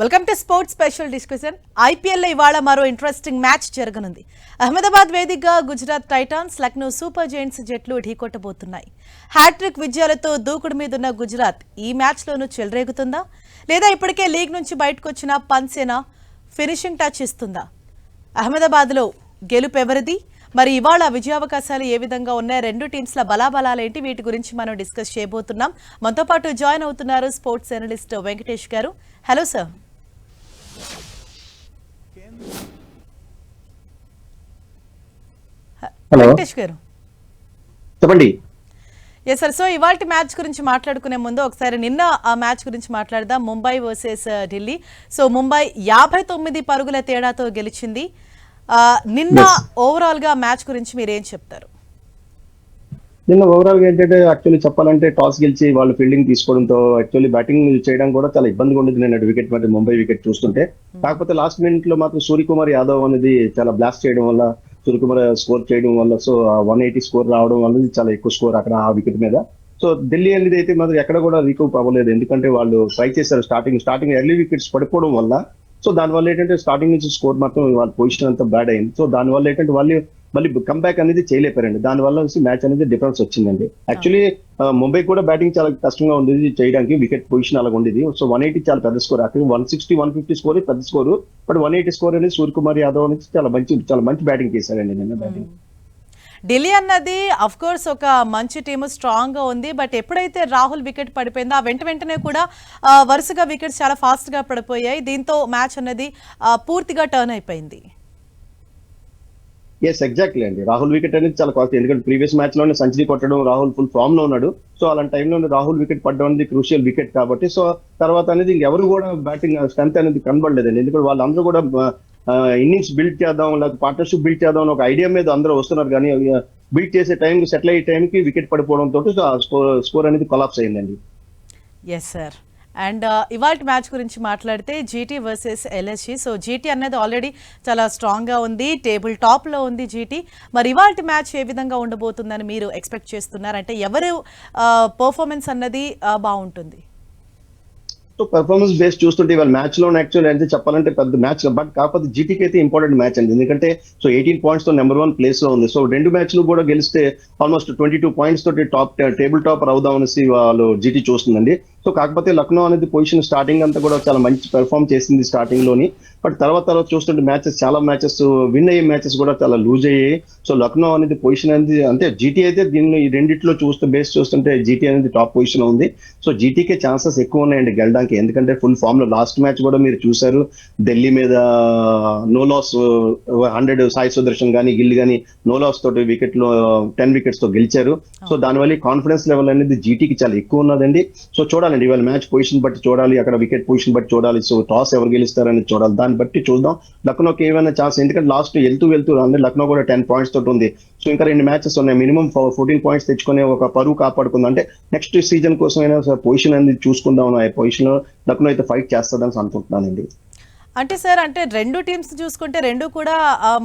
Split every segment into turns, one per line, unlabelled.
Welcome to sports special discussion ఐపీఎల్లో ఇవాళ మరో ఇంట్రెస్టింగ్ మ్యాచ్ జరగనుంది. అహ్మదాబాద్ వేదికగా Gujarat titans Lucknow super giants జట్లు ఢీకొట్టబోతున్నాయి. హ్యాట్రిక్ విజయాలతో దూకుడు మీదున్న గుజరాత్ ఈ మ్యాచ్లోనూ చెలరేగుతుందా? లేదా ఇప్పటికే లీగ్ నుంచి బయటకు వచ్చిన పన్సేన ఫినిషింగ్ టచ్ ఇస్తుందా? అహ్మదాబాద్లో గెలుపు ఎవరిది? మరి ఇవాళ విజయావకాశాలు ఏ విధంగా ఉన్నాయి? రెండు టీమ్స్ల బలాబలాలేంటి వీటి గురించి మనం డిస్కస్ చేయబోతున్నాం. మనతో పాటు జాయిన్ అవుతున్నారు స్పోర్ట్స్ జర్నలిస్ట్ వెంకటేష్ గారు. హలో సార్
హలో
గారు.
చెప్పండి.
ఎస్ సార్ సో ఇవాళ మ్యాచ్ గురించి మాట్లాడుకునే ముందు ఒకసారి నిన్న ఆ మ్యాచ్ గురించి మాట్లాడదాం. ముంబై వర్సెస్ ఢిల్లీ. సో ముంబై యాభై తొమ్మిది పరుగుల తేడాతో గెలిచింది. ఆ, నిన్న ఓవరాల్గా మ్యాచ్ గురించి మీరు ఏం చెప్తారు?
నిన్న ఓవరాల్గా ఏంటంటే యాక్చువల్లీ చెప్పాలంటే టాస్ గెలిచి వాళ్ళు ఫీల్డింగ్ తీసుకోవడంతో యాక్చువల్లీ బ్యాటింగ్ చేయడం కూడా చాలా ఇబ్బందిగా ఉండేది నేను వికెట్ మరి ముంబై వికెట్ చూస్తుంటే. కాకపోతే లాస్ట్ మినిట్లో మాత్రం సూర్యకుమార్ యాదవ్ అనేది చాలా బ్లాస్ట్ చేయడం వల్ల సూర్యకుమార్ స్కోర్ చేయడం వల్ల సో వన్ ఎయిటీ స్కోర్ రావడం వల్ల చాలా ఎక్కువ స్కోర్ అక్కడ ఆ వికెట్ మీద. సో ఢిల్లీ అనేది అయితే మాత్రం ఎక్కడ కూడా రీకూప్ అవ్వలేదు. ఎందుకంటే వాళ్ళు ట్రై చేశారు స్టార్టింగ్ స్టార్టింగ్ ఎర్లీ వికెట్స్ పడిపోవడం వల్ల. సో దానివల్ల ఏంటంటే స్టార్టింగ్ నుంచి స్కోర్ మాత్రం వాళ్ళ పొజిషన్ అంతా బ్యాడ్ అయింది. సో దానివల్ల ఏంటంటే వాళ్ళు మళ్ళీ కంబ్యాక్ అనేది చేయలేపారండి దానివల్ల మ్యాచ్ అనేది డిఫరెన్స్ వచ్చిందండి. యాక్చువల్లీ ముంబై కూడా బ్యాటింగ్ చాలా కష్టంగా ఉండేది చేయడానికి వికెట్ పొజిషన్ అలా ఉండేది. సో వన్ ఎయిటీ చాలా పెద్ద స్కోర్ అక్కడ one sixty one fifty score పెద్ద score but one eighty score అనేది సూర్యకుమార్ యాదవ్ అనేది చాలా మంచి చాలా మంచి బ్యాటింగ్ చేశారండి నిన్న బ్యాటింగ్ hmm.
ఢిల్లీ అన్నది అఫ్ కోర్స్ ఒక మంచి టీమ్ స్ట్రాంగ్గా ఉంది. బట్ ఎప్పుడైతే రాహుల్ వికెట్ పడిపోయిందో ఆ వెంట వెంటనే కూడా వరుసగా వికెట్స్ చాలా ఫాస్ట్గా పడిపోయాయి. దీంతో మ్యాచ్ అన్నది పూర్తిగా టర్న్ అయిపోయింది.
ఎస్ ఎగ్జాక్ట్లీ అండి. రాహుల్ వికెట్ అనేది చాలా కాస్ట్ ఎందుకంటే ప్రీవియస్ మ్యాచ్లోనే సెంచరీ కొట్టడం రాహుల్ ఫుల్ ఫామ్లో ఉన్నాడు. సో అలాంటి టైంలో రాహుల్ వికెట్ పడడం అనేది క్రూషియల్ వికెట్ కాబట్టి సో తర్వాత అనేది ఇంకెవరు కూడా బ్యాటింగ్ స్ట్రెంత్ అనేది కనబడలేదండి. ఎందుకంటే వాళ్ళందరూ కూడా ఇన్నింగ్స్ బిల్డ్ చేద్దాం లేకపోతే పార్ట్నర్షిప్ బిల్డ్ చేద్దాం అని ఒక ఐడియా మీద అందరూ వస్తున్నారు. కానీ బిల్డ్ చేసే టైంకి సెటిల్ అయ్యే టైంకి వికెట్ పడిపోవడం తోటి స్కోర్ స్కోర్ అనేది కొలాప్స్ అయిందండి.
ఎస్ సార్ అండ్ uh, ఇవాళ మ్యాచ్ గురించి మాట్లాడితే GT versus LSG so GT అనేది ఆల్రెడీ చాలా స్ట్రాంగ్గా ఉంది టేబుల్ టాప్లో ఉంది జీటీ మరి ఇవాళ మ్యాచ్ ఏ విధంగా ఉండబోతుందని మీరు ఎక్స్పెక్ట్ చేస్తున్నారు? అంటే ఎవరు పర్ఫార్మెన్స్ అన్నది బాగుంటుంది?
సో పర్ఫార్మెన్స్ బేస్ చూస్తుంటే ఇవాళ మ్యాచ్లో యాక్చువల్ అయితే చెప్పాలంటే పెద్ద మ్యాచ్ బట్ కాకపోతే జీటీకి అయితే ఇంపార్టెంట్ మ్యాచ్ అండి. ఎందుకంటే సో ఎయిటీన్ పాయింట్స్తో నెంబర్ వన్ ప్లేస్లో ఉంది. సో రెండు మ్యాచ్లు కూడా గెలిస్తే ఆల్మోస్ట్ ట్వంటీ టూ పాయింట్స్ తోటి టాప్ టేబుల్ టాపర్ అవుదాం అనేసి వాళ్ళు జీటీ చూస్తుందండి. సో కాకపోతే లక్నో అనేది పొజిషన్ స్టార్టింగ్ అంతా కూడా చాలా మంచి పెర్ఫామ్ చేసింది స్టార్టింగ్లోని. బట్ తర్వాత తర్వాత చూస్తుంటే మ్యాచెస్ చాలా మ్యాచెస్ విన్ అయ్యే మ్యాచెస్ కూడా చాలా లూజ్ అయ్యాయి. సో లక్నో అనేది పొజిషన్ అనేది అంటే జీటీ అయితే దీన్ని ఈ రెండిట్లో చూస్తే బేస్ చూస్తుంటే జీటీ అనేది టాప్ పొజిషన్ ఉంది. సో జీటీకే ఛాన్సెస్ ఎక్కువ ఉన్నాయండి గెలడానికి. ఎందుకంటే ఫుల్ ఫామ్లో లాస్ట్ మ్యాచ్ కూడా మీరు చూసారు ఢిల్లీ మీద no loss hundred Sai Sudharsan కానీ గిల్ కానీ నో లాస్ తోటి వికెట్లో టెన్ వికెట్స్తో గెలిచారు. సో దానివల్ల కాన్ఫిడెన్స్ లెవెల్ అనేది జీటీకి చాలా ఎక్కువ ఉన్నదండి. సో అండ్ ఇవాళ మ్యాచ్ పొజిషన్ బట్టి చూడాలి. అక్కడ వికెట్ పొజిషన్ బట్టి చూడాలి. సో టాస్ ఎవరు గెలుస్తారని చూడాలి. దాన్ని బట్టి చూద్దాం. లక్నోకి ఏమైనా ఛాన్స్ ఎందుకంటే లాస్ట్ వెళ్తూ వెళ్తూ అంటే లక్నో కూడా టెన్ పాయింట్స్ తోటి ఉంది. సో ఇంకా రెండు మ్యాచెస్ ఉన్నాయి. మినిమం ఫోర్టీన్ పాయింట్స్ తెచ్చుకునే ఒక పరువు కాపాడుకుందాం. అంటే నెక్స్ట్ సీజన్ కోసం అయినా పొజిషన్ అనేది చూసుకుందాం. ఆ పొజిషన్లో లక్నో అయితే ఫైట్ చేస్తుందని అనుకుంటున్నానండి.
అంటే సార్ అంటే రెండు టీమ్స్ చూసుకుంటే రెండు కూడా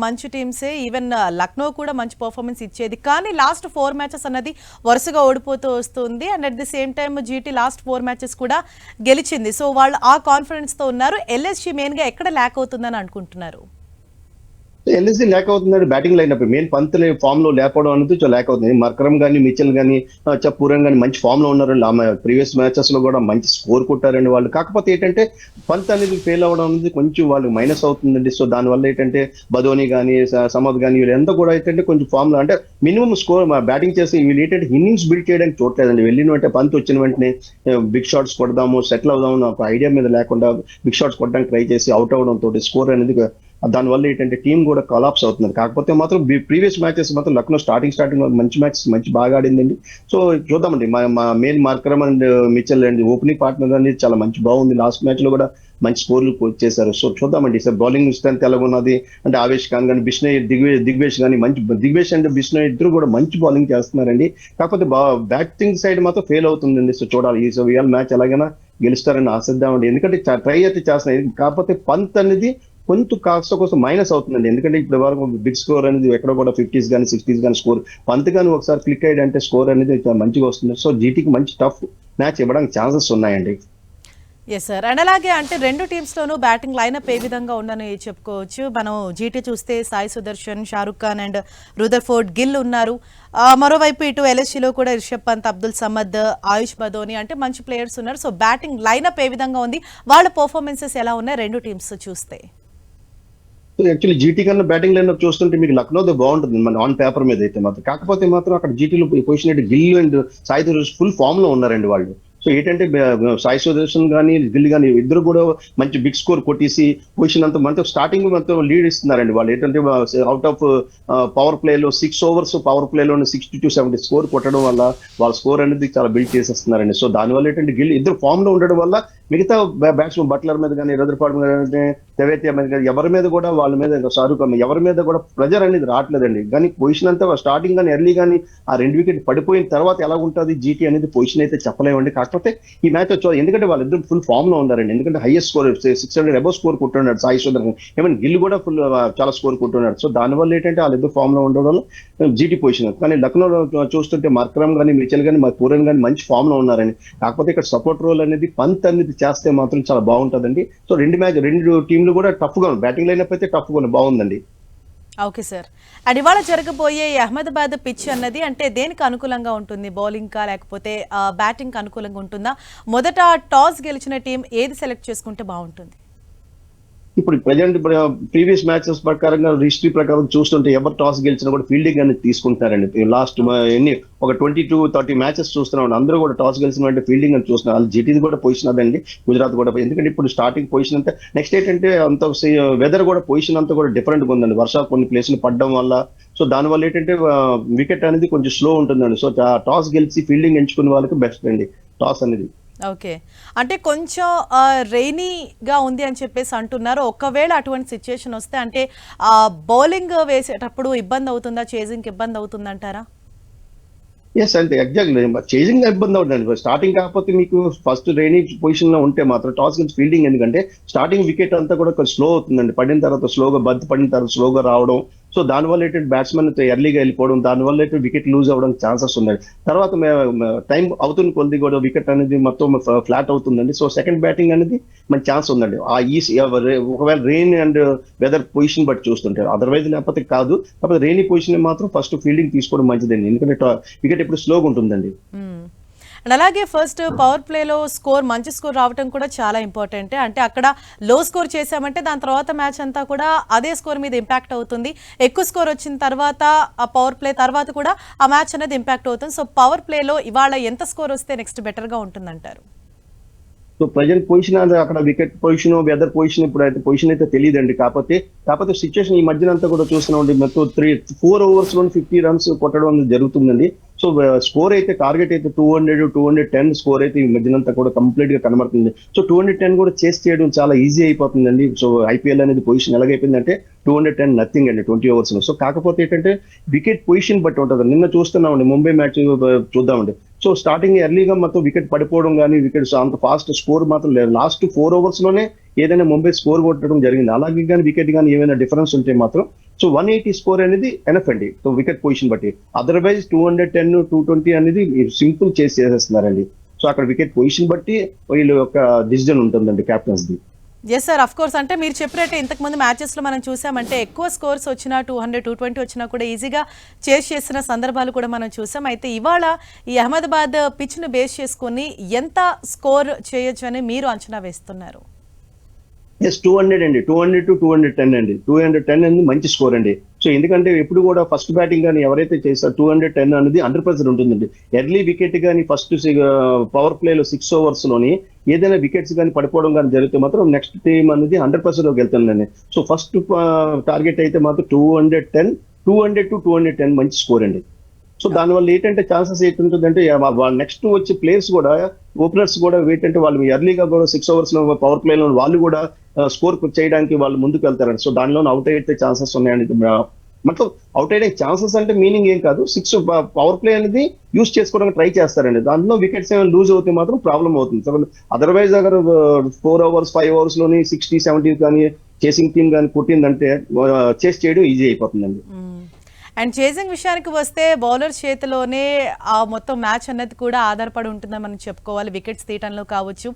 మంచి టీమ్సే. ఈవెన్ లక్నో కూడా మంచి పర్ఫార్మెన్స్ ఇచ్చేది. కానీ లాస్ట్ ఫోర్ మ్యాచెస్ అన్నది వరుసగా ఓడిపోతూ వస్తుంది. And at the same time GT last four matches కూడా గెలిచింది. సో వాళ్ళు ఆ కాన్ఫిడెన్స్తో ఉన్నారు. ఎల్ఎస్జీ మెయిన్గా ఎక్కడ ల్యాక్ అవుతుందని అనుకుంటున్నారు?
ఎల్ఎస్సీ లేక అవుతుందండి batting line up main Pant ఫామ్లో లేకపోవడం అనేది చాలా లేక అవుతుంది మర్కరం కానీ మిచెల్ కానీ చప్పూరం కానీ మంచి ఫామ్లో ఆమె ప్రీవియస్ మ్యాచెస్లో కూడా మంచి స్కోర్ కొట్టారండి వాళ్ళు. కాకపోతే ఏంటంటే పంత్ అనేది ఫెయిల్ అవ్వడం అనేది కొంచెం వాళ్ళు మైనస్ అవుతుందండి. సో దానివల్ల ఏంటంటే బదోని కానీ సమద్ కానీ వీళ్ళంతా కూడా ఏంటంటే కొంచెం ఫామ్లో అంటే మినిమం స్కోర్ బ్యాటింగ్ చేసి వీళ్ళు ఏంటంటే ఇన్నింగ్స్ బిల్డ్ చేయడానికి చూడలేదండి వెళ్ళిన వెంటనే పంత్ వచ్చిన వెంటనే బిగ్ షాట్స్ కొడదాము సెటిల్ అవుదాము ఒక ఐడియా మీద లేకుండా బిగ్ షాట్స్ కొట్టడానికి ట్రై చేసి అవుట్ అవడం తోటి స్కోర్ అనేది దానివల్ల ఏంటంటే టీం కూడా కొలాప్స్ అవుతుంది కాకపోతే మాత్రం ప్రీవియస్ మ్యాచెస్ మాత్రం లక్నో స్టార్టింగ్ స్టార్టింగ్ మంచి మ్యాచెస్ మంచి బాగా ఆడిందండి. సో చూద్దామండి. మా మా main Markram and uh, Mitchell and opening partner అనేది చాలా మంచి బాగుంది. లాస్ట్ మ్యాచ్లో కూడా మంచి స్కోర్లు చేశారు. సో చూద్దామండి. సార్ బౌలింగ్ స్ట్రెంత్ ఎలా ఉన్నది? అంటే ఆవేష్ ఖాన్ కానీ బిష్ణయ్ దిగ్వే దిగ్వేష్ కానీ మంచి దిగ్వేష్ అండ్ బిష్ణయ్ ఇద్దరు కూడా మంచి బౌలింగ్ చేస్తున్నారండి. కాకపోతే బ్యాటింగ్ సైడ్ మాత్రం ఫెయిల్ అవుతుందండి. సో చూడాలి. ఈ సో ఇవాళ మ్యాచ్ ఎలాగైనా గెలుస్తారని ఆశిద్దామండి. ఎందుకంటే ట్రై అయితే చేస్తున్నాయి. కాకపోతే పంత్ అనేది కొంత కాస్త కోసం మైనస్ అవుతుందండి. ఎందుకంటే ఇప్పుడు వరకు బిగ్ స్కోర్ అనేది ఎక్కడ కూడా ఫిఫ్టీస్ కానీ సిక్స్టీస్ కానీ స్కోర్ పంత్ కానీ ఒకసారి క్లిక్ అయ్యాడంటే స్కోర్ అనేది మంచిగా వస్తుంది. సో జీటీకి మంచి టఫ్ మ్యాచ్ ఇవ్వడానికి ఛాన్సెస్ ఉన్నాయండి.
ఎస్ సార్ అండ్ అలాగే అంటే రెండు టీమ్స్లోనూ బ్యాటింగ్ లైనప్ ఏ విధంగా ఉందని చెప్పుకోవచ్చు. మనం జీటీ చూస్తే సాయి సుదర్శన్ షారుఖ్ ఖాన్ అండ్ రుదర్ఫోర్డ్ గిల్ ఉన్నారు. మరోవైపు ఇటు ఎల్ఎస్సీలో కూడా రిషబ్ పంత్ అబ్దుల్ సమద్ ఆయుష్ బదోని అంటే మంచి ప్లేయర్స్ ఉన్నారు. సో బ్యాటింగ్ లైనప్ ఏ విధంగా ఉంది? వాళ్ళ పర్ఫార్మెన్సెస్ ఎలా ఉన్నాయి? రెండు టీమ్స్ చూస్తే.
యాక్చువల్లీ జీటీ కన్నా బ్యాటింగ్ లైన్ చూస్తుంటే మీకు లక్నోతో బాగుంటుంది మన ఆన్ పేపర్ మీద అయితే మాత్రం. కాకపోతే మాత్రం అక్కడ జీటీలో పొజిషన్ అయితే గిల్ అండ్ సాయి ఫుల్ ఫామ్లో ఉన్నారండి వాళ్ళు. సో ఏంటంటే సాయి సుదర్శన్ కానీ గిల్ కానీ ఇద్దరు కూడా మంచి బిగ్ స్కోర్ కొట్టేసి పొజిషన్ అంతా మనతో స్టార్టింగ్ మనతో లీడ్ ఇస్తున్నారండి. వాళ్ళు ఏంటంటే అవుట్ ఆఫ్ పవర్ ప్లేలో సిక్స్ ఓవర్స్ పవర్ ప్లేలో సిక్స్టీ టు సెవెంటీ స్కోర్ కొట్టడం వల్ల వాళ్ళ స్కోర్ అనేది చాలా బిల్డ్ చేసేస్తున్నారండి. సో దానివల్ల ఏంటంటే గిల్ ఇద్దరు ఫామ్లో ఉండడం వల్ల మిగతా బ్యాట్స్మెన్ బట్లర్ మీద కానీ రద్రపాడు మీద కానీ తెవేతియా మీద కానీ ఎవరి మీద కూడా వాళ్ళ మీద షారూఖ్ ఎవరి మీద కూడా ప్రెజర్ అనేది రావట్లేదండి. కానీ పొజిషన్ అంతా స్టార్టింగ్ కానీ ఎర్లీ కానీ ఆ రెండు వికెట్ పడిపోయిన తర్వాత ఎలా ఉంటుంది? జీటీ అనేది పొజిషన్ అయితే చెప్పలేమండి. కాకపోతే కాకపోతే ఈ మ్యాచ్ వచ్చి ఎందుకంటే వాళ్ళిద్దరు ఫుల్ ఫామ్లో ఉన్నారండి. ఎందుకంటే highest score six hundred above score కొట్టున్నాడు Sai Sundar ఏమైనా గిల్ కూడా ఫుల్ చాలా స్కోర్ కొట్టున్నాడు. సో దానివల్ల ఏంటంటే వాళ్ళిద్దరు ఫామ్లో ఉండడం వల్ల జీటీ పొజిషన్ కానీ లక్నోలో చూస్తుంటే మర్కరం కానీ మిచల్ కానీ పూరన్ కానీ మంచి ఫామ్లో ఉన్నారండి. కాకపోతే ఇక్కడ సపోర్ట్ రోల్ అనేది పంత్ అనేది చేస్తే మాత్రం చాలా బాగుంటుందండి. సో రెండు మ్యాచ్ రెండు టీంలు కూడా టఫ్గా బ్యాటింగ్ లైనప్ అయితే టఫ్గా బాగుందండి.
Okay sir. అండ్ ఇవాళ జరగబోయే అహ్మదాబాద్ పిచ్ అన్నది అంటే దేనికి అనుకూలంగా ఉంటుంది? బౌలింగ్ కా లేకపోతే బ్యాటింగ్ అనుకూలంగా ఉంటుందా? మొదట టాస్ గెలిచిన టీం ఏది సెలెక్ట్ చేసుకుంటే బాగుంటుంది?
ఇప్పుడు ప్రజెంట్ ప్రీవియస్ మ్యాచెస్ ప్రకారంగా హిస్టరీ ప్రకారం చూస్తుంటే ఎవరు టాస్ గెలిచినా కూడా ఫీల్డింగ్ అనేది తీసుకుంటారండి. లాస్ట్ ఎన్ని ఒక ట్వంటీ టూ థర్టీ మ్యాచెస్ చూస్తున్నాం అందరూ కూడా టాస్ గెలిచిన అంటే ఫీల్డింగ్ అని చూస్తున్నారు. వాళ్ళు జిటీది కూడా పొజిషన్ అదండి గుజరాత్ కూడా ఎందుకంటే ఇప్పుడు స్టార్టింగ్ పొజిషన్ అంతా నెక్స్ట్ ఏంటంటే అంత వెదర్ కూడా పొజిషన్ అంతా కూడా డిఫరెంట్గా ఉందండి. వర్షాలు కొన్ని ప్లేస్లు పడడం వల్ల. సో దానివల్ల ఏంటంటే వికెట్ అనేది కొంచెం స్లో ఉంటుందండి. సో టాస్ గెలిచి ఫీల్డింగ్ ఎంచుకునే వాళ్ళకి బెస్ట్ అండి. టాస్ అనేది.
ఓకే. అంటే కొంచెం రెయినీగా ఉంది అని చెప్పేసి అంటున్నారు. ఒకవేళ అటువంటి సిచ్యుయేషన్ వస్తే అంటే బౌలింగ్ వేసేటప్పుడు ఇబ్బంది అవుతుందా? చేజింగ్కి ఇబ్బంది అవుతుందంటారా?
ఎస్ అంటే ఎగ్జాక్ట్లీ చేజింగ్ ఇబ్బంది అవుతుంది స్టార్టింగ్ కాకపోతే మీకు ఫస్ట్ రెయినీ పొజిషన్లో ఉంటే మాత్రం టాస్ గెలిచి ఫీల్డింగ్ ఎందుకంటే స్టార్టింగ్ వికెట్ అంతా కూడా కొంచెం స్లో అవుతుందండి. పడిన తర్వాత స్లోగా బంత్ పడిన తర్వాత స్లోగా రావడం సో దానివల్ల ఏంటంటే బ్యాట్స్మెన్ ఎర్లీగా వెళ్ళిపోవడం దానివల్ల ఏంటంటే వికెట్ లూజ్ అవ్వడం ఛాన్సెస్ ఉన్నాయి. తర్వాత టైం అవుతున్న కొద్ది కూడా వికెట్ అనేది మొత్తం ఫ్లాట్ అవుతుందండి. సో సెకండ్ బ్యాటింగ్ అనేది మంచి ఛాన్స్ ఉందండి. ఆ ఈ ఒకవేళ రెయిన్ అండ్ వెదర్ పొజిషన్ బట్టి చూస్తుంటారు అదర్వైజ్ లేకపోతే కాదు. కాకపోతే రెయినీ పొజిషన్ మాత్రం ఫస్ట్ ఫీల్డింగ్ తీసుకోవడం మంచిదండి. ఎందుకంటే వికెట్ ఎప్పుడు స్లోగా ఉంటుందండి.
అండ్ అలాగే ఫస్ట్ పవర్ ప్లేలో స్కోర్ మంచి స్కోర్ రావడం కూడా చాలా ఇంపార్టెంట్. అంటే అక్కడ లో స్కోర్ చేసామంటే దాని తర్వాత మ్యాచ్ అంతా కూడా అదే స్కోర్ మీద ఇంపాక్ట్ అవుతుంది. ఎక్కువ స్కోర్ వచ్చిన తర్వాత ఆ పవర్ ప్లే తర్వాత కూడా ఆ మ్యాచ్ అనేది ఇంపాక్ట్ అవుతుంది. సో పవర్ ప్లేలో ఇవాళ ఎంత స్కోర్ వస్తే నెక్స్ట్ బెటర్గా ఉంటుందంటారు?
సో ప్రజెంట్ పొజిషన్ అది అక్కడ వికెట్ పొజిషన్ వెదర్ పొజిషన్ ఇప్పుడు అయితే పొజిషన్ అయితే తెలియదండి. కాకపోతే కాకపోతే సిచ్యువేషన్ ఈ మధ్యన అంతా కూడా చూస్తున్నాం మొత్తం త్రీ ఫోర్ ఓవర్స్లో ఫిఫ్టీ రన్స్ కొట్టడం అనేది జరుగుతుందండి. సో స్కోర్ uh, అయితే టార్గెట్ అయితే two hundred two hundred ten score అయితే ఈ మధ్యనంతా కూడా కంప్లీట్గా కనబడుతుంది. సో టూ హండ్రెడ్ టెన్ కూడా చేసి చేయడం చాలా ఈజీ అయిపోతుందండి. సో ఐపీఎల్ అనేది పొజిషన్ ఎలాగైపోయిందంటే టూ హండ్రెడ్ టెన్ నథింగ్ అండి ట్వంటీ ఓవర్స్ సో కాకపోతే ఏంటంటే వికెట్ పొజిషన్ బట్టి ఉంటుంది. నిన్న చూస్తున్నామండి ముంబై మ్యాచ్ uh, చూద్దామండి. సో స్టార్టింగ్ ఎర్లీగా మొత్తం వికెట్ పడిపోవడం కానీ వికెట్ అంత ఫాస్ట్ స్కోర్ మాత్రం లేదు. లాస్ట్ ఫోర్ ఓవర్స్లోనే ఏదైనా ముంబై స్కోర్ కొట్టడం జరిగింది. అలాగే కానీ వికెట్ కానీ ఏమైనా డిఫరెన్స్ ఉంటే మాత్రం సో వన్ ఎయిటీ స్కోర్ అనేది ఎనఫ్ అండి. సో వికెట్ పొజిషన్ బట్టి. Otherwise two hundred ten two twenty అనేది సింపుల్ చేసి చేసేస్తున్నారండి. సో అక్కడ వికెట్ పొజిషన్ బట్టి వీళ్ళు యొక్క డిసిజన్ ఉంటుందండి captains the
yes sir of course అంటే మీరు చెప్పినట్టే ఇంతకుముందు మ్యాచెస్లో మనం చూసామంటే ఎక్కువ స్కోర్స్ వచ్చినా టూ హండ్రెడ్ టూ ట్వంటీ వచ్చినా కూడా ఈజీగా చేస్ చేసిన సందర్భాలు కూడా మనం చూసాం. అయితే ఇవాళ ఈ అహ్మదాబాద్ పిచ్ను బేస్ చేసుకొని ఎంత స్కోర్ చేయొచ్చు అని మీరు అంచనా వేస్తున్నారు?
ఎస్ టూ హండ్రెడ్ అండి. Two hundred to two hundred ten అండి. టూ హండ్రెడ్ టెన్ అనేది మంచి స్కోర్ అండి. సో ఎందుకంటే ఎప్పుడు కూడా ఫస్ట్ బ్యాటింగ్ కానీ ఎవరైతే చేస్తారో టూ హండ్రెడ్ టెన్ అనేది అండర్ పర్సెంట్ ఉంటుందండి. ఎర్లీ వికెట్ కానీ ఫస్ట్ పవర్ ప్లేలో సిక్స్ ఓవర్స్లోని ఏదైనా వికెట్స్ కానీ పడిపోవడం కానీ జరిగితే మాత్రం నెక్స్ట్ టీమ్ అనేది హండ్రెడ్ పర్సెంట్లోకి వెళ్తుందండి. సో ఫస్ట్ టార్గెట్ అయితే మాత్రం two hundred ten two hundred to two hundred ten మంచి స్కోర్ అండి. సో దానివల్ల ఏంటంటే ఛాన్సెస్ ఏంటుందంటే నెక్స్ట్ వచ్చే ప్లేయర్స్ కూడా ఓపెనర్స్ కూడా ఏంటంటే వాళ్ళు ఎర్లీగా కూడా సిక్స్ అవర్స్లో పవర్ ప్లే లో వాళ్ళు కూడా స్కోర్ చేయడానికి వాళ్ళు ముందుకు వెళ్తారండి. సో దానిలో అవుట్ అయితే ఛాన్సెస్ ఉన్నాయండి. మొత్తం అవుట్ అయ్యే ఛాన్సెస్ అంటే మీనింగ్ ఏం కాదు. సిక్స్ పవర్ ప్లే అనేది యూస్ చేసుకోవడానికి ట్రై చేస్తారండి. దాంట్లో వికెట్స్ ఏమైనా లూజ్ అవుతే మాత్రం ప్రాబ్లం అవుతుంది. సో అదర్వైజ్ అగర్ ఫోర్ అవర్స్ ఫైవ్ అవర్స్లోని సిక్స్టీ సెవెంటీ కానీ చేసింగ్ టీమ్ కానీ కొట్టిందంటే చేసి చేయడం ఈజీ అయిపోతుందండి.
అండ్ చేసింగ్ విషయానికి వస్తే బౌలర్ చేతిలోనే ఆ మొత్తం మ్యాచ్ అనేది కూడా ఆధారపడి ఉంటుందని మనం చెప్పుకోవాలి. వికెట్స్ తీయటంలో కావచ్చు.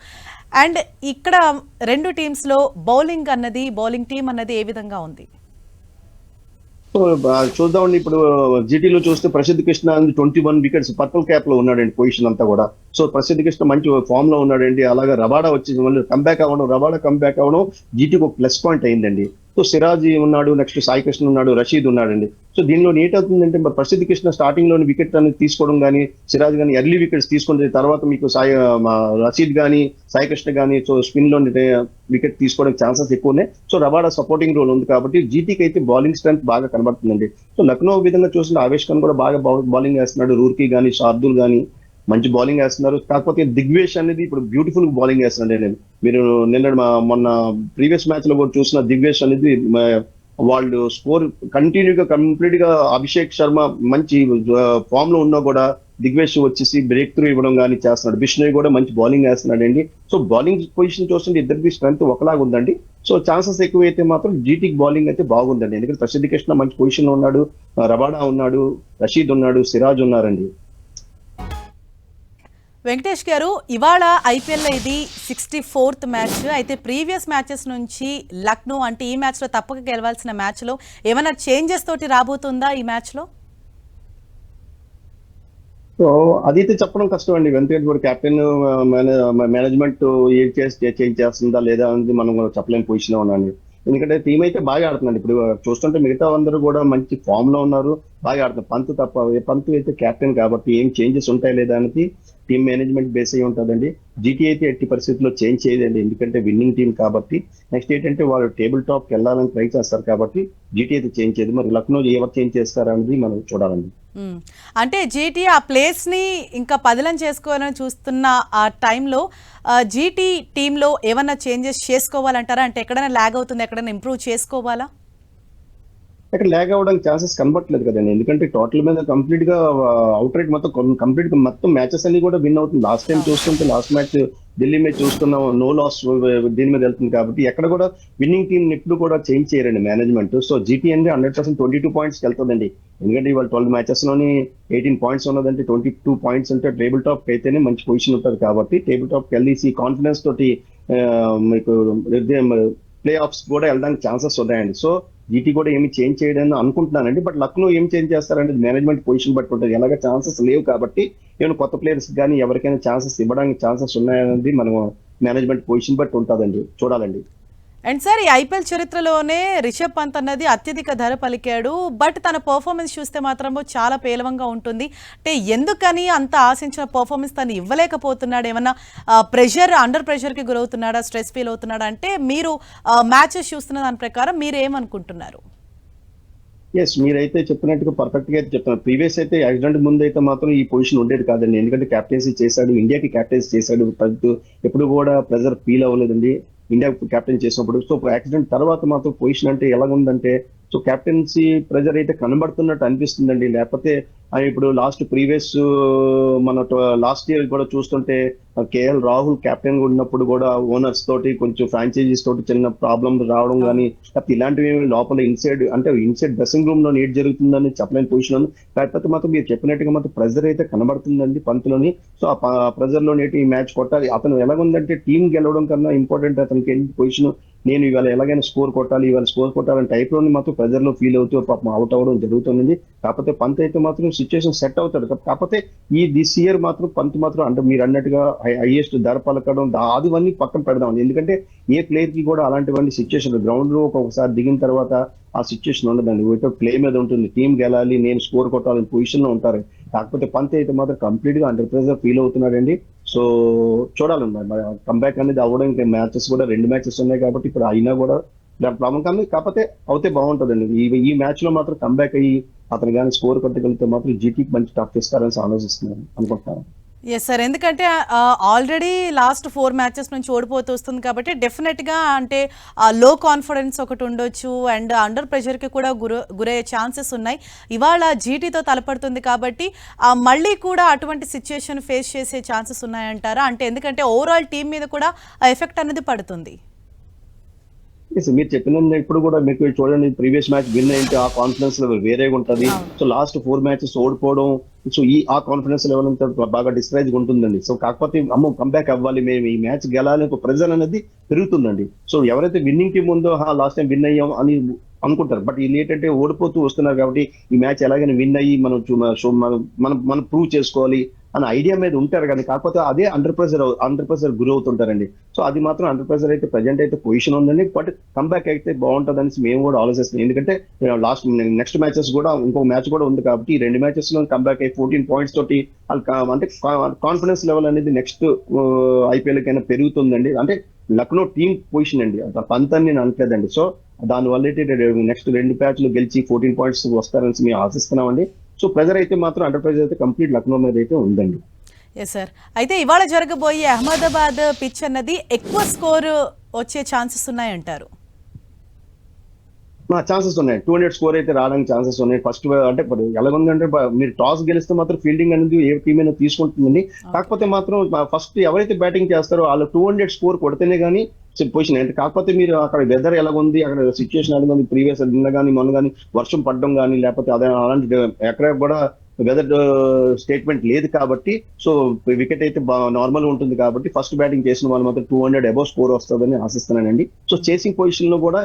అండ్ ఇక్కడ రెండు టీమ్స్లో బౌలింగ్ అన్నది బౌలింగ్ టీం అన్నది ఏ విధంగా ఉంది?
సో చూద్దామండి ఇప్పుడు జీటీలో చూస్తే Prasidh Krishna twenty one wickets purple క్యాప్లో ఉన్నాడండి పొజిషన్ అంతా కూడా. సో ప్రసిద్ధ కృష్ణ మంచి ఫామ్లో ఉన్నాడండి. అలాగే రబాడా వచ్చి మళ్ళీ కంబ్యాక్ అవ్వడం రబాడా కంబ్యాక్ అవ్వడం జీటీకి ఒక ప్లస్ పాయింట్ అయిందండి. సో సిరాజ్ ఉన్నాడు నెక్స్ట్ సాయి కృష్ణ ఉన్నాడు రషీద్ ఉన్నాడండి. సో దీనిలో ఏటవుతుందంటే అవుతుందంటే మరి ప్రసిద్ధ కృష్ణ స్టార్టింగ్లోని వికెట్ అనేది తీసుకోవడం కానీ సిరాజ్ కానీ ఎర్లీ వికెట్స్ తీసుకుంటే తర్వాత మీకు సాయి రషీద్ కానీ సాయి కృష్ణ కానీ సో స్పిన్లో వికెట్ తీసుకోవడానికి ఛాన్సెస్ ఎక్కువనే. సో రవాడా సపోర్టింగ్ రోల్ ఉంది కాబట్టి జీటీకి అయితే బౌలింగ్ స్ట్రెంత్ బాగా కనబడుతుందండి. సో లక్నో విధంగా చూసిన ఆవేష్ ఖాన్ కూడా బాగా బౌలింగ్ వేస్తున్నాడు. రూర్కి కానీ షార్దుల్ కానీ మంచి బౌలింగ్ వేస్తున్నారు. కాకపోతే దిగ్వేష్ అనేది ఇప్పుడు బ్యూటిఫుల్ బౌలింగ్ వేస్తున్నాడు నేను. మీరు నిన్న మా- మొన్న ప్రీవియస్ మ్యాచ్లో కూడా చూసిన దిగ్వేష్ అనేది వాళ్ళు స్కోర్ కంటిన్యూగా కంప్లీట్గా అభిషేక్ శర్మ మంచి ఫామ్లో ఉన్నా కూడా దిగ్వేష్ వచ్చేసి బ్రేక్ త్రూ ఇవ్వడం కానీ చేస్తున్నాడు. బిష్ణోయ్ కూడా మంచి బౌలింగ్ వేస్తున్నాడు అండి సో బౌలింగ్ పొజిషన్ చూస్తుంటే ఇద్దరికి స్ట్రెంత్ ఒకలాగా ఉందండి. సో ఛాన్సెస్ ఎక్కువ అయితే మాత్రం జీటీకి బౌలింగ్ అయితే బాగుందండి. ఎందుకంటే ప్రసిద్ధి కృష్ణ మంచి పొజిషన్లో ఉన్నాడు రబాడా ఉన్నాడు. రషీద్ ఉన్నాడు. సిరాజ్ ఉన్నారండి.
వెంకటేష్ గారు ఇవాళ ఐపీఎల్లో ఇది సిక్స్టీ ఫోర్త్ మ్యాచ్ అయితే ప్రీవియస్ మ్యాచెస్ నుంచి లక్నో అంటే ఈ మ్యాచ్లో తప్పక గెలవాల్సిన మ్యాచ్లో ఏమైనా చేంజెస్ తోటి రాబోతుందా ఈ మ్యాచ్లో
సో అదైతే చెప్పడం కష్టం అండి వెంకటేష్ కూడా కెప్టెన్ మేనేజ్మెంట్ ఏం చేసి చేంజ్ చేస్తుందా లేదా అనేది మనం చెప్పలేని పొజిషన్లో ఉన్నాను. ఎందుకంటే టీం అయితే బాగా ఆడుతున్నాడు. ఇప్పుడు చూస్తుంటే మిగతా అందరూ కూడా మంచి ఫామ్లో ఉన్నారు. బాగా ఆడుతున్నారు. పంత్ తప్ప పంత్ అయితే కెప్టెన్ కాబట్టి ఏం చేంజెస్ ఉంటాయి లేదా అనేది టీం మేనేజ్మెంట్ బేస్ అయి ఉంటుందండి. జీటీ అయితే ఎట్టి పరిస్థితుల్లో చేంజ్ చేయదండి. ఎందుకంటే విన్నింగ్ టీం కాబట్టి. నెక్స్ట్ ఏంటంటే వాళ్ళు టేబుల్ టాప్ వెళ్ళాలని ట్రై చేస్తారు కాబట్టి జీటీ అయితే చేంజ్ చేయదు. మరి లక్నో ఎవరు చేంజ్ చేస్తారు అనేది మనం చూడాలండి.
అంటే జీటీ ఆ ప్లేస్ని ఇంకా పదిలం చేసుకోవాలని చూస్తున్న ఆ టైంలో జీటీ టీంలో ఏమన్నా చేంజెస్ చేసుకోవాలంటారా? అంటే ఎక్కడైనా ల్యాగ్ అవుతుంది ఎక్కడైనా ఇంప్రూవ్ చేసుకోవాలా?
ఇక్కడ ల్యాగ్ అవ్వడానికి ఛాన్సెస్ కనబట్టలేదు కదండి. ఎందుకంటే టోటల్ మీద కంప్లీట్గా అవుట్ రైట్ మొత్తం కంప్లీట్గా మొత్తం మ్యాచెస్ అన్ని కూడా విన్ అవుతుంది. లాస్ట్ టైం చూస్తుంటే లాస్ట్ మ్యాచ్ ఢిల్లీ మ్యాచ్ చూస్తున్నాం నో లాస్ దీని మీద వెళ్తుంది కాబట్టి ఎక్కడ కూడా విన్నింగ్ టీం ఎప్పుడు కూడా చేంజ్ చేయరండి మేనేజ్మెంట్ సో జీటీ అనేది hundred percent twenty two points వెళ్తుందండి ఎందుకంటే ఇవాళ ట్వెల్వ్ మ్యాచెస్లోని ఎయిటీన్ పాయింట్స్ ఉన్నదంటే ట్వంటీ టూ పాయింట్స్ అంటే టేబుల్ టాప్ అయితేనే మంచి పొజిషన్ ఉంటుంది కాబట్టి టేబుల్ టాప్ వెళ్ళేసి కాన్ఫిడెన్స్ తోటి మీకు ప్లే ఆఫ్స్ కూడా వెళ్ళడానికి ఛాన్సెస్ ఉన్నాయండి. సో జీటీ కూడా ఏమి చేంజ్ చేయడని అనుకుంటున్నానండి. బట్ లక్నో ఏం చేంజ్ చేస్తారంటే మేనేజ్మెంట్ పొజిషన్ బట్టి ఉంటుంది ఎలాగ ఛాన్సెస్ లేవు కాబట్టి ఏమైనా కొత్త ప్లేయర్స్ కానీ ఎవరికైనా ఛాన్సెస్ ఇవ్వడానికి ఛాన్సెస్ ఉన్నాయనేది మనం మేనేజ్మెంట్ పొజిషన్ బట్టి ఉంటుందండి. చూడాలండి.
అండ్ సార్ ఈ ఐపీఎల్ చరిత్రలోనే రిషబ్ పంత్ అన్నది అత్యధిక ధర పలికాడు. బట్ తన పర్ఫార్మెన్స్ చూస్తే మాత్రము చాలా పేలవంగా ఉంటుంది. అంటే ఎందుకని అంత ఆశించిన పర్ఫార్మెన్స్ తను ఇవ్వలేకపోతున్నాడు? ఏమన్నా ప్రెషర్ అండర్ ప్రెషర్కి గురవుతున్నాడా? స్ట్రెస్ ఫీల్ అవుతున్నాడా? అంటే మీరు మ్యాచెస్ చూస్తున్న దాని ప్రకారం మీరు ఏమనుకుంటున్నారు
ఎస్ మీరైతే చెప్పినట్టుగా పర్ఫెక్ట్గా అయితే చెప్తున్నారు ప్రీవియస్ అయితే యాక్సిడెంట్ ముందు అయితే మాత్రం ఈ పొజిషన్ ఉండేది కాదండి. ఎందుకంటే క్యాప్టెన్సీ చేశాడు ఇండియాకి క్యాప్టెన్సీ చేశాడు. ఎప్పుడు కూడా ప్రెజర్ ఫీల్ అవ్వలేదండి. ఇండియా క్యాప్టెన్ చేసినప్పుడు. సో యాక్సిడెంట్ తర్వాత మాత్రం పొజిషన్ అంటే ఎలా ఉందంటే సో క్యాప్టెన్సీ ప్రెజర్ అయితే కనబడుతున్నట్టు అనిపిస్తుందండి. లేకపోతే ఇప్పుడు లాస్ట్ ప్రీవియస్ మన లాస్ట్ ఇయర్ కూడా చూస్తుంటే కేఎల్ రాహుల్ కెప్టెన్ ఉన్నప్పుడు కూడా ఓనర్స్ తోటి కొంచెం ఫ్రాంచైజీస్ తోటి చిన్న ప్రాబ్లం రావడం కానీ లేకపోతే ఇలాంటివి లోపల ఇన్సైడ్ అంటే ఇన్సైడ్ డ్రెస్సింగ్ రూమ్లో ఏం జరుగుతుందని చెప్పలేని పొజిషన్ ఉంది. కాకపోతే మాత్రం మీరు చెప్పినట్టుగా మాత్రం ప్రెజర్ అయితే కనబడుతుందండి పంతులోని. సో ఆ ప్రెజర్లో నేటి ఈ మ్యాచ్ కొట్టాలి. అతను ఎలాగుందంటే టీం గెలవడం కన్నా ఇంపార్టెంట్ అతనికి ఏంటి పొజిషన్ నేను ఇవాళ ఎలాగైనా స్కోర్ కొట్టాలి ఇవాళ స్కోర్ కొట్టాలని టైప్లోని మాత్రం ప్రెజర్లో ఫీల్ అవుతూ పాపం అవుట్ అవ్వడం జరుగుతుంది కాకపోతే పంత్ అయితే మాత్రం సిచ్యువేషన్ సెట్ అవుతాడు. కాకపోతే ఈ దిస్ ఇయర్ మాత్రం పంత్ మాత్రం అంటే మీరు అన్నట్టుగా హైయెస్ట్ ధర పలకడం అదివన్నీ పక్కన పెడదాం ఎందుకంటే ఏ ప్లేయర్కి కూడా అలాంటివన్నీ సిచ్యువేషన్ గ్రౌండ్లో ఒక్కొక్కసారి దిగిన తర్వాత ఆ సిచ్యువేషన్ ఉండదండి. వికెట్ ప్లే మీద ఉంటుంది. టీం గెలాలి నేను స్కోర్ కొట్టాలని పొజిషన్లో ఉంటారు. కాకపోతే పంత్ అయితే మాత్రం కంప్లీట్గా అండర్ ప్రెజర్ ఫీల్ అవుతున్నాడండి. సో చూడాలండి మరి. కంబ్యాక్ అనేది అవ్వడం ఇంకా మ్యాచెస్ కూడా రెండు మ్యాచెస్ ఉన్నాయి కాబట్టి ఇప్పుడు అయినా కూడా దాని ప్రాబ్లం కానీ కాకపోతే అవుతే బాగుంటుందండి. ఈ ఈ మ్యాచ్లో మాత్రం కంబ్యాక్ అయ్యి అతను కానీ స్కోర్ కొట్టగలిగితే మాత్రం జీటీకి మంచి టాప్ చేస్తారని ఆలోచిస్తున్నాను. అనుకుంటున్నాను.
ఎస్ సార్ ఎందుకంటే ఆల్రెడీ లాస్ట్ ఫోర్ మ్యాచెస్ నుంచి ఓడిపోతూ వస్తుంది కాబట్టి డెఫినెట్గా అంటే లో కాన్ఫిడెన్స్ ఒకటి ఉండొచ్చు అండ్ అండర్ ప్రెషర్కి కూడా గుర గురయ్యే ఛాన్సెస్ ఉన్నాయి. ఇవాళ జీటీతో తలపడుతుంది కాబట్టి మళ్ళీ కూడా అటువంటి సిచ్యుయేషన్ ఫేస్ చేసే ఛాన్సెస్ ఉన్నాయంటారా? అంటే ఎందుకంటే ఓవరాల్ టీం మీద కూడా ఎఫెక్ట్ అనేది పడుతుంది.
మీరు చెప్పిన ఇప్పుడు కూడా మీకు చూడండి ప్రీవియస్ మ్యాచ్ విన్ అయితే ఆ కాన్ఫిడెన్స్ లెవెల్ వేరేగా ఉంటది. సో లాస్ట్ ఫోర్ మ్యాచెస్ ఓడిపోవడం సో ఈ ఆ కాన్ఫిడెన్స్ లెవెల్ అంతా బాగా డిస్కరేజ్ ఉంటుందండి. సో కాకపోతే అమ్మో కంబ్యాక్ అవ్వాలి మేము. ఈ మ్యాచ్ గెలాలి ఒక ప్రెజర్ అనేది పెరుగుతుందండి. సో ఎవరైతే విన్నింగ్ టీం ఉందో లాస్ట్ టైం విన్ అయ్యాం అని అనుకుంటారు. బట్ వీళ్ళు ఏంటంటే ఓడిపోతూ వస్తున్నారు కాబట్టి ఈ మ్యాచ్ ఎలాగైనా విన్ అయ్యి మనం మనం మనం ప్రూవ్ చేసుకోవాలి. అనే ఐడియా మీద ఉంటారు కానీ కాకపోతే అదే అండర్ ప్రెషర్ అండర్ ప్రెషర్ గురి అవుతుంటారండి సో అది మాత్రం అండర్ ప్రెషర్ అయితే ప్రజెంట్ అయితే పొజిషన్ ఉందండి. బట్ కంబ్యాక్ అయితే బాగుంటుంది అనేసి మేము కూడా ఆలోచిస్తున్నాం. ఎందుకంటే లాస్ట్ నెక్స్ట్ మ్యాచెస్ కూడా ఇంకో మ్యాచ్ కూడా ఉంది కాబట్టి ఈ రెండు మ్యాచెస్లో కంబ్యాక్ అయ్యి ఫోర్టీన్ పాయింట్స్ తోటి వాళ్ళు అంటే కాన్ఫిడెన్స్ లెవెల్ అనేది నెక్స్ట్ ఐపీఎల్ కైనా పెరుగుతుందండి. అంటే లక్నో టీం పొజిషన్ అండి. పంత్ అని నేను అనట్లేదండి. సో దానివల్ల అయితే నెక్స్ట్ రెండు మ్యాచ్లు గెలిచి ఫోర్టీన్ పాయింట్స్ వస్తారని మేము ఆశిస్తున్నామండి. సో ప్రెజర్ అయితే మాత్రం అండర్ ప్రెజర్ అయితే కంప్లీట్ లక్నో మీద అయితే ఉందండి.
ఎస్ సార్ అయితే ఇవాళ జరగబోయే అహ్మదాబాద్ పిచ్ అన్నది ఎక్కువ స్కోర్ వచ్చే ఛాన్సెస్ ఉన్నాయంటారు?
మా ఛాన్సెస్ ఉన్నాయి. టూ హండ్రెడ్ స్కోర్ అయితే రావడానికి ఛాన్సెస్ ఉన్నాయి. ఫస్ట్ అంటే ఎలాగుందంటే మీరు టాస్ గెలిస్తే మాత్రం ఫీల్డింగ్ అనేది ఏ టీం అయినా తీసుకుంటుందండి. కాకపోతే మాత్రం ఫస్ట్ ఎవరైతే బ్యాటింగ్ చేస్తారో వాళ్ళు టూ హండ్రెడ్ స్కోర్ కొడితేనే కానీ పొజిషన్ అంటే కాకపోతే మీరు అక్కడ వెదర్ ఎలాగుంది? అక్కడ సిచ్యువేషన్ ఎలాగుంది? ప్రీవియస్ నిన్న కానీ మొన్న కానీ వర్షం పడడం కానీ లేకపోతే అదే అలాంటి ఎక్కడ కూడా వెదర్ స్టేట్మెంట్ uh, లేదు కాబట్టి సో వికెట్ అయితే నార్మల్ ఉంటుంది కాబట్టి ఫస్ట్ బ్యాటింగ్ చేసిన వాళ్ళు మాత్రం టూ హండ్రెడ్ అబౌవ్ స్కోర్ వస్తుందని ఆశిస్తున్నానండి. సో చేసింగ్ పొజిషన్లో కూడా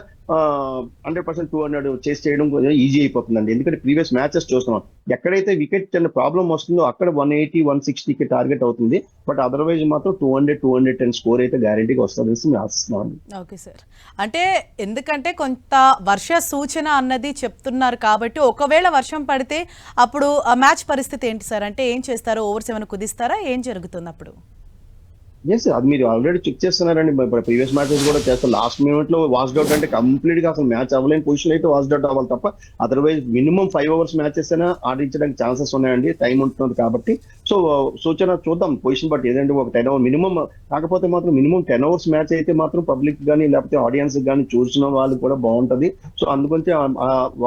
హండ్రెడ్ పర్సెంట్ టూ హండ్రెడ్ చేసి చేయడం కొంచెం ఈజీ అయిపోతుందండి. ఎందుకంటే ప్రీవియస్ మ్యాచెస్ చూస్తున్నాం. ఎక్కడైతే వికెట్ అనే ప్రాబ్లం వస్తుందో అక్కడ వన్ ఎయిటీ వన్ సిక్స్టీకి టార్గెట్ అవుతుంది. బట్ అదర్వైజ్ మాత్రం two hundred two hundred ten score అయితే గ్యారంటీగా వస్తుందని మేము ఆశిస్తున్నాం
ఓకే సార్ అంటే ఎందుకంటే కొంత వర్ష సూచన అన్నది చెప్తున్నారు కాబట్టి ఒకవేళ వర్షం పడితే అప్పుడు మ్యాచ్ పరిస్థితి ఏంటి సార్? అంటే ఏం చేస్తారో ఓవర్స్ ఏమైనా కుదిస్తారా? ఏం జరుగుతుంది అప్పుడు?
ఎస్ అది మీరు ఆల్రెడీ చెక్ చేస్తున్నారండి. ప్రీవియస్ మ్యాచెస్ కూడా చేస్తారు లాస్ట్ మినిట్లో వాష్డ్ అవుట్ అంటే కంప్లీట్గా అసలు మ్యాచ్ అవ్వలేని పొజిషన్ అయితే వాష్డ్ అవుట్ అవ్వాలి తప్ప otherwise minimum five hours matches అయినా ఆడించడానికి ఛాన్సెస్ ఉన్నాయండి. టైం ఉంటుంది కాబట్టి. సో సూచన చూద్దాం పొజిషన్ బట్టి. ఏదంటే ఒక టెన్ అవర్ మినిమం కాకపోతే మాత్రం మినిమం టెన్ అవర్స్ మ్యాచ్ అయితే మాత్రం పబ్లిక్ కానీ లేకపోతే ఆడియన్స్ కానీ చూసిన వాళ్ళు కూడా బాగుంటది. సో అందుగురించి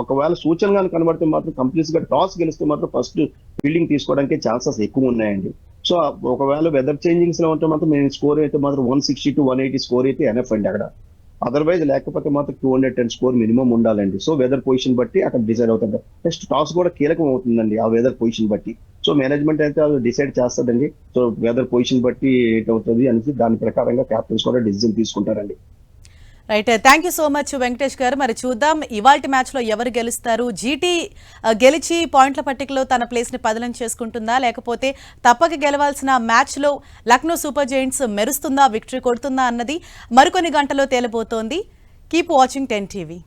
ఒకవేళ సూచన కానీ కనబడితే మాత్రం కంప్లీట్గా టాస్ గెలిస్తే మాత్రం ఫస్ట్ ఫీల్డింగ్ తీసుకోవడానికి ఛాన్సెస్ ఎక్కువ ఉన్నాయండి. సో ఒకవేళ వెదర్ చేంజింగ్స్లో ఉంటే మాత్రం మేము స్కోర్ అయితే మాత్రం one sixty to one eighty score అయితే ఎన్ఎఫ్ అండి అక్కడ. అదర్వైజ్ లేకపోతే మాత్రం two hundred ten score minimum ఉండాలండి. సో వెదర్ పొజిషన్ బట్టి అక్కడ డిసైడ్ అవుతుంది నెక్స్ట్ టాస్ కూడా కీలకం అవుతుందండి ఆ వెదర్ పొజిషన్ బట్టి. సో మేనేజ్మెంట్ అయితే అది డిసైడ్ చేస్తుందండి సో వెదర్ పొజిషన్ బట్టి ఏంటవుతుంది అనేసి దాని ప్రకారంగా క్యాప్టెన్స్ కూడా డిసిజన్ తీసుకుంటారండి.
Right thank you so much Venkatesh garu. మరి చూద్దాం ఇవాల్టి మ్యాచ్లో ఎవరు గెలుస్తారు? జీటీ uh, గెలిచి పాయింట్ల పట్టికలో తన ప్లేస్ని పదలం చేసుకుంటుందా? లేకపోతే తప్పక గెలవాల్సిన మ్యాచ్లో లక్నో సూపర్ జైంట్స్ మెరుస్తుందా? విక్టరీ కొడుతుందా? అన్నది మరికొన్ని గంటల్లో తేలబోతోంది. Keep watching ten TV